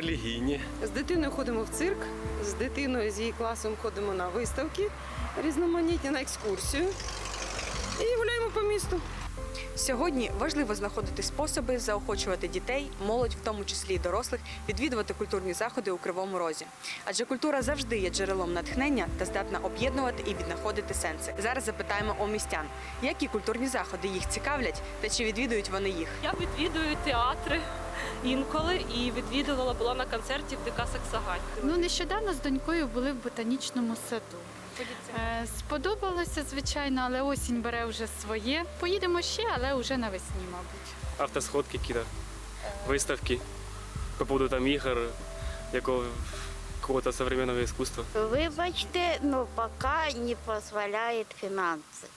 релігійні. З дитиною ходимо в цирк, з дитиною з її класом ходимо на виставки різноманітні, на екскурсію і гуляємо по місту. Сьогодні важливо знаходити способи заохочувати дітей, молодь, в тому числі і дорослих, відвідувати культурні заходи у Кривому Розі. Адже культура завжди є джерелом натхнення та здатна об'єднувати і віднаходити сенси. Зараз запитаємо у містян, які культурні заходи їх цікавлять та чи відвідують вони їх. Я відвідую театри інколи і відвідувала була на концерті в ДК Саксагань. Ну, нещодавно з донькою були в ботанічному саду. Е, Сподобалося, звичайно, але осінь бере вже своє. Поїдемо ще, але вже навесні, мабуть. автосходки какие-то, выставки по поводу там игр, якого какого-то современного искусства. Вибачте, но пока не позволяет финансы.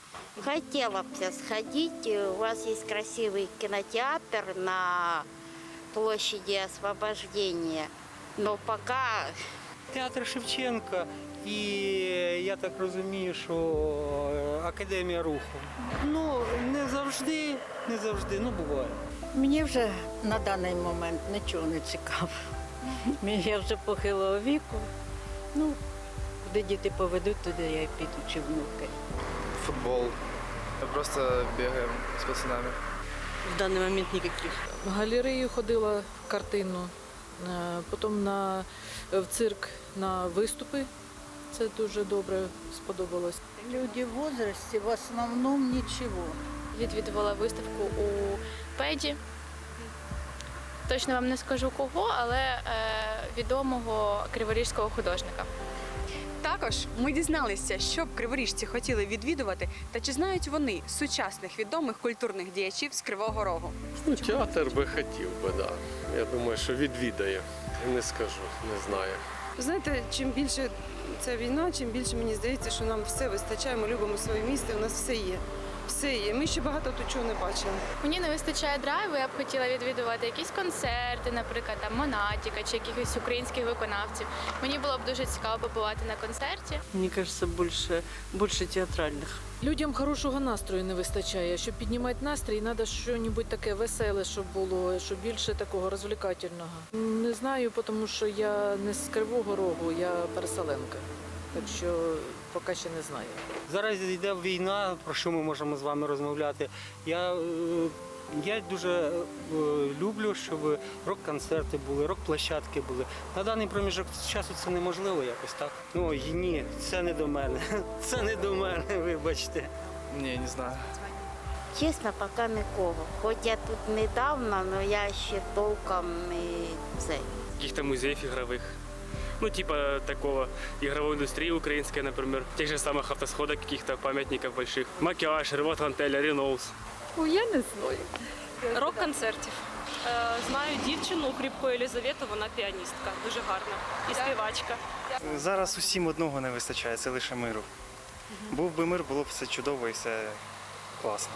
Хотела бы сходить. У вас есть красивый кинотеатр на площади Освобождения. Но пока Театр Шевченка і я так розумію, що е, Академія руху. Ну, не завжди, не завжди, ну буває. Мені вже на даний момент нічого не цікаво. Я вже похилого віку. Ну, куди діти поведуть, туди я й піду чи внуки. футбол. Просто бегаем с пацанами. В даний момент ніяких. В галерею ходила картинну, е, потім на, в цирк на виступи. Це дуже добре сподобалось. Люди в возрасті в основному нічого. відвідувала виставку у Педі. Точно вам не скажу кого, але е, відомого криворіжського художника. Також ми дізналися, що б криворіжці хотіли відвідувати, та чи знають вони сучасних відомих культурних діячів з Кривого Рогу. Ну, театр би хотів би, да. Я думаю, що відвідає. Не скажу, не знаю. Знаєте, чим більше ця війна, чим більше мені здається, що нам все вистачає, ми любимо своє місто, у нас все є. Все є. Ми ще багато тут чого не бачили. Мені не вистачає драйву, я б хотіла відвідувати якісь концерти, наприклад, там Монатіка чи якихось українських виконавців. Мені було б дуже цікаво побувати на концерті. Мені кажеться, більше, більше театральних. Людям хорошого настрою не вистачає. Щоб піднімати настрій, треба щось таке веселе, щоб було, щоб більше такого розвлекательного. Не знаю, тому що я не з Кривого Рогу, я переселенка. Так що поки ще не знаю. Зараз йде війна, про що ми можемо з вами розмовляти. Я, е, я дуже е, люблю, щоб рок-концерти були, рок-площадки були. На даний проміжок часу це неможливо якось так. Ну ні, це не до мене. Це не до мене, вибачте. Не, не знаю. чесно, пока нікого. Хоч я тут недавно, але я ще толком не це. Каких-то музеев игровых. Ну, типа такого игровой индустрии украинской, например, тех же самых автосходок, каких-то памятников больших. Макиаж, Ревот Антеля, Реноус. О, я не знаю. Рок-концертів. Е, Знаю дівчину Хрібко Елізавету, вона піаністка, дуже гарна і співачка. Зараз усім одного не вистачає, це лише миру. Був би мир, було б все чудово і все класно.